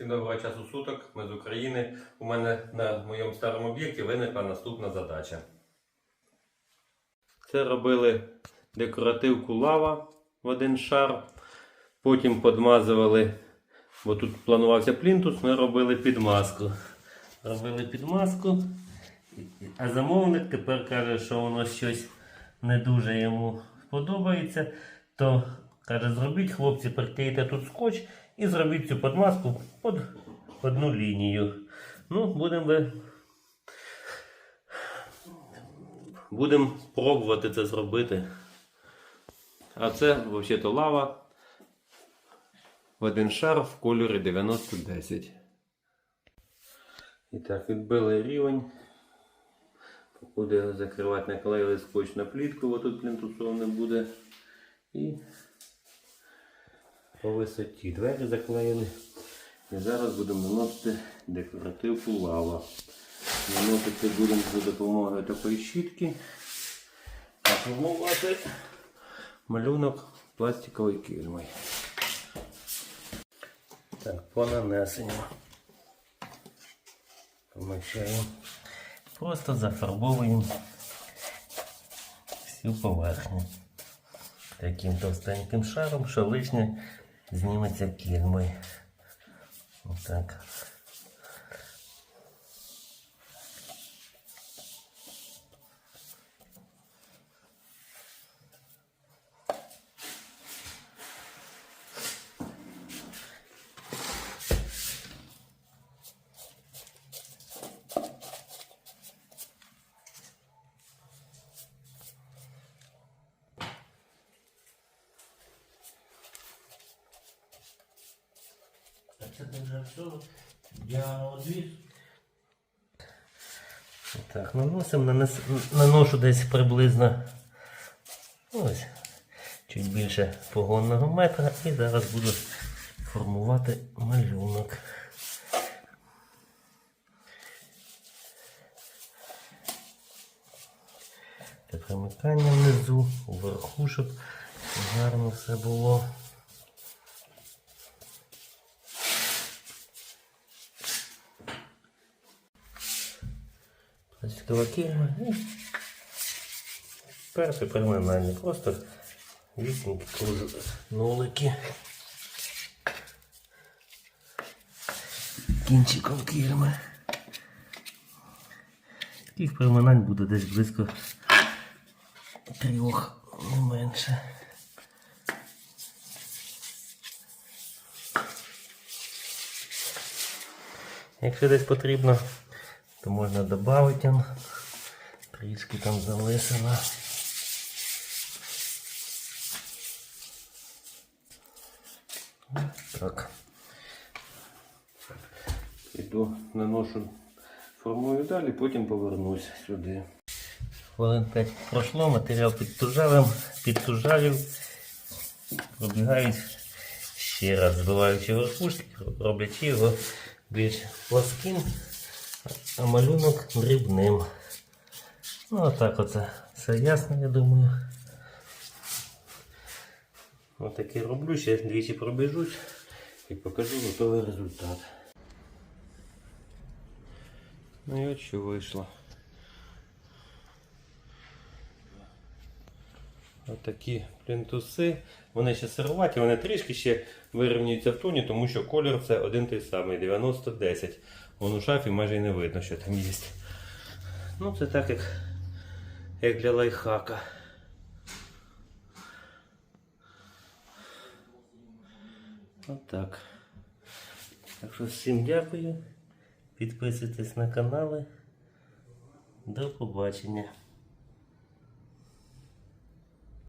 Всім доброго часу суток. Ми з України. У мене на моєму старому об'єкті виникла наступна задача. Це робили декоративку лава в один шар. Потім подмазували, бо тут планувався плінтус, ми робили підмазку. Робили підмазку. А замовник тепер каже, що воно щось не дуже йому подобається. То каже, зробіть, хлопці, приклейте тут скотч і зробіть цю подмазку під одну лінію. Ну, будемо ви- будемо пробувати це зробити. А це взагалі лава в один шар в кольорі 9010. І так, відбили рівень. Буде його закривати, наклеїли скотч на плітку, бо тут плінтусов не буде. І по висоті двері заклеїли. І зараз будемо наносити декоративку лава. Наносити будемо за допомогою такої щітки. Формувати малюнок пластиковою кільмою. Так, по нанесенню. Помічаємо. Просто зафарбовуємо всю поверхню. Таким товстеньким шаром, що лишнє зніметься кільми. Отак. Це вже. Я одвіз. Так, наносимо, нанес, наношу десь приблизно ось, чуть більше погонного метра і зараз буду формувати малюнок. Примикання внизу, вверху, щоб гарно все було. Пластикова кільма і перше приминання. Просто кружу нулики. Кінчиком кільми. Таких приминань буде десь близько трьох, не менше. Якщо десь потрібно, то можна додати трішки там залисано. Так. Іду наношу, формую далі, потім повернусь сюди. Хвилин 5 пройшло, матеріал підтужавим, підтужавів, пробігають ще раз, збиваючи верхушки, роблячи його більш пласким, а малюнок дрібним. Ну, отак оце. Все ясно, я думаю. Отаке роблю, ще двічі пробіжусь і покажу готовий результат. Ну і от що вийшло. Отакі плінтуси. Вони ще сируваті, вони трішки ще вирівнюються в тоні, тому що колір це один той самий, 90-10. Вон у шафі майже і не видно, що там є. Ну, це так як, як для лайфхака. Отак. Так що всім дякую. Підписуйтесь на канали. До побачення.